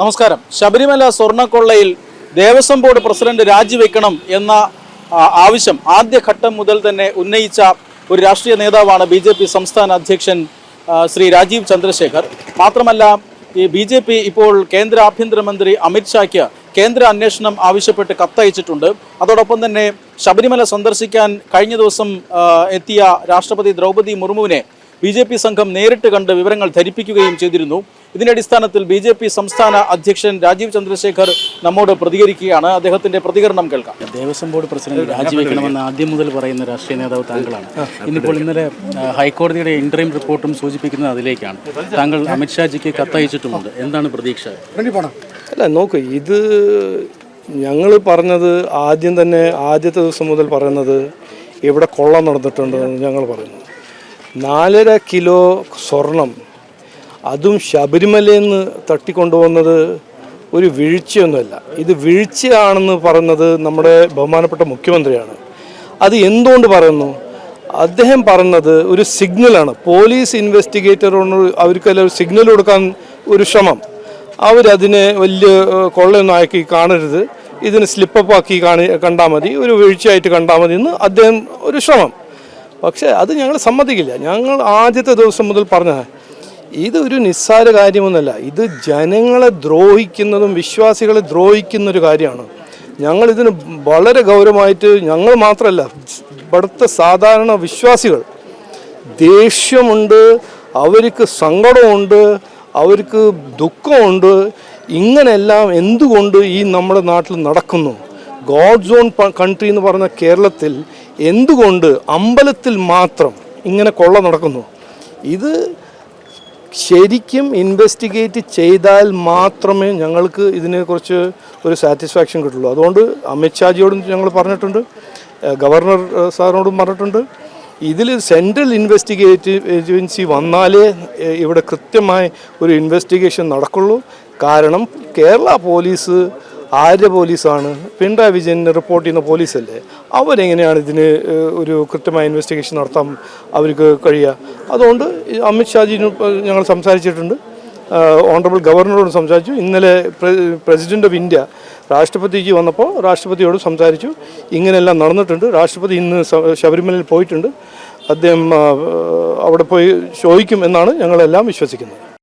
നമസ്കാരം. ശബരിമല സ്വർണക്കൊള്ളയിൽ Devaswom board president രാജിവെക്കണം എന്ന ആവശ്യം ആദ്യഘട്ടം മുതൽ തന്നെ ഉന്നയിച്ച ഒരു രാഷ്ട്രീയ നേതാവാണ് ബി ജെ പി സംസ്ഥാന അധ്യക്ഷൻ ശ്രീ രാജീവ് ചന്ദ്രശേഖർ. മാത്രമല്ല ഈ ബി ജെ പി ഇപ്പോൾ കേന്ദ്ര ആഭ്യന്തരമന്ത്രി അമിത്ഷായ്ക്ക് കേന്ദ്ര അന്വേഷണം ആവശ്യപ്പെട്ട് കത്തയച്ചിട്ടുണ്ട്. അതോടൊപ്പം തന്നെ ശബരിമല സന്ദർശിക്കാൻ കഴിഞ്ഞ ദിവസം എത്തിയ രാഷ്ട്രപതി ദ്രൗപദി മുർമുവിനെ ബി ജെ പി സംഘം നേരിട്ട് കണ്ട് വിവരങ്ങൾ ധരിപ്പിക്കുകയും ചെയ്തിരുന്നു. ഇതിന്റെ അടിസ്ഥാനത്തിൽ ബി ജെ പി സംസ്ഥാന അധ്യക്ഷൻ രാജീവ് ചന്ദ്രശേഖർ നമ്മോട് പ്രതികരിക്കുകയാണ്. അദ്ദേഹത്തിന്റെ പ്രതികരണം കേൾക്കാം. ദേവസ്വം ബോർഡ് പ്രസിഡന്റ് രാജിവെക്കണമെന്ന് ആദ്യം മുതൽ പറയുന്ന രാഷ്ട്രീയ നേതാവ് താങ്കളാണ്. ഇന്നിപ്പോൾ ഇന്നലെ ഹൈക്കോടതിയുടെ ഇന്റർവ്യൂ റിപ്പോർട്ടും സൂചിപ്പിക്കുന്നത് അതിലേക്കാണ്. താങ്കൾ അമിത്ഷാജിക്ക് കത്തയച്ചിട്ടുമുണ്ട്. എന്താണ് പ്രതീക്ഷ? അല്ല നോക്ക് ഇത് ഞങ്ങൾ പറഞ്ഞത് ആദ്യം തന്നെ ആദ്യത്തെ ദിവസം മുതൽ പറയുന്നത് ഇവിടെ കൊള്ള നടന്നിട്ടുണ്ടെന്ന് ഞങ്ങൾ പറയുന്നു. നാലര കിലോ സ്വർണം. അതും ശബരിമലയിൽ നിന്ന് തട്ടിക്കൊണ്ടുപോകുന്നത് ഒരു വീഴ്ചയൊന്നുമല്ല. ഇത് വീഴ്ചയാണെന്ന് പറയുന്നത് നമ്മുടെ ബഹുമാനപ്പെട്ട മുഖ്യമന്ത്രിയാണ്. അത് എന്തുകൊണ്ട് പറയുന്നു? അദ്ദേഹം പറഞ്ഞത് ഒരു സിഗ്നലാണ്. പോലീസ് ഇൻവെസ്റ്റിഗേറ്ററോട് അവർക്കെല്ലാം ഒരു സിഗ്നൽ കൊടുക്കാൻ ഒരു ശ്രമം. അവരതിനെ വലിയ കൊള്ളയൊന്നും ആക്കി കാണരുത്. ഇതിന് സ്ലിപ്പപ്പ് ആക്കി കാണി കണ്ടാൽ മതി. ഒരു വീഴ്ചയായിട്ട് കണ്ടാൽ മതി എന്ന് അദ്ദേഹം ഒരു ശ്രമം. പക്ഷേ അത് ഞങ്ങൾ സമ്മതിക്കില്ല. ഞങ്ങൾ ആദ്യത്തെ ദിവസം മുതൽ പറഞ്ഞത് ഇത് ഒരു നിസ്സാര കാര്യമൊന്നുമല്ല. ഇത് ജനങ്ങളെ ദ്രോഹിക്കുന്നതും വിശ്വാസികളെ ദ്രോഹിക്കുന്ന ഒരു കാര്യമാണ്. ഞങ്ങൾ ഇതിന് വളരെ ഗൗരവമായിട്ട് ഞങ്ങൾ മാത്രമല്ല ഇവിടുത്തെ സാധാരണ വിശ്വാസികൾ ദേഷ്യമുണ്ട് അവർക്ക് സങ്കടമുണ്ട് അവർക്ക് ദുഃഖമുണ്ട് ഇങ്ങനെല്ലാം എന്തുകൊണ്ട് ഈ നമ്മുടെ നാട്ടിൽ നടക്കുന്നു? ഗോഡ് സോൺ കൺട്രി എന്ന് പറഞ്ഞ കേരളത്തിൽ എന്തുകൊണ്ട് അമ്പലത്തിൽ മാത്രം ഇങ്ങനെ കൊള്ള നടക്കുന്നു? ഇത് ശരിക്കും ഇൻവെസ്റ്റിഗേറ്റ് ചെയ്താൽ മാത്രമേ ഞങ്ങൾക്ക് ഇതിനെക്കുറിച്ച് ഒരു സാറ്റിസ്ഫാക്ഷൻ കിട്ടുള്ളൂ. അതുകൊണ്ട് അമിത്ഷാജിയോടും ഞങ്ങൾ പറഞ്ഞിട്ടുണ്ട് ഗവർണർ സാറിനോടും പറഞ്ഞിട്ടുണ്ട്. ഇതിൽ സെൻട്രൽ ഇൻവെസ്റ്റിഗേറ്റീവ് ഏജൻസി വന്നാലേ ഇവിടെ കൃത്യമായി ഒരു ഇൻവെസ്റ്റിഗേഷൻ നടക്കുള്ളൂ. കാരണം കേരള പോലീസ് ആര്യ പോലീസാണ് പിണറായി വിജയൻ റിപ്പോർട്ട് ചെയ്യുന്ന പോലീസല്ലേ? അവരെങ്ങനെയാണ് ഇതിന് ഒരു കൃത്യമായ ഇൻവെസ്റ്റിഗേഷൻ നടത്താൻ അവർക്ക് കഴിയുക? അതുകൊണ്ട് അമിത്ഷാജിനും ഞങ്ങൾ സംസാരിച്ചിട്ടുണ്ട്. ഓണറബിൾ ഗവർണറോട് സംസാരിച്ചു. ഇന്നലെ പ്രസിഡന്റ് ഓഫ് ഇന്ത്യ രാഷ്ട്രപതിക്ക് വന്നപ്പോൾ രാഷ്ട്രപതിയോട് സംസാരിച്ചു. ഇങ്ങനെയെല്ലാം നടന്നിട്ടുണ്ട്. രാഷ്ട്രപതി ഇന്ന് ശബരിമലയിൽ പോയിട്ടുണ്ട്. അദ്ദേഹം അവിടെ പോയി ചോദിക്കും എന്നാണ് ഞങ്ങളെല്ലാം വിശ്വസിക്കുന്നത്.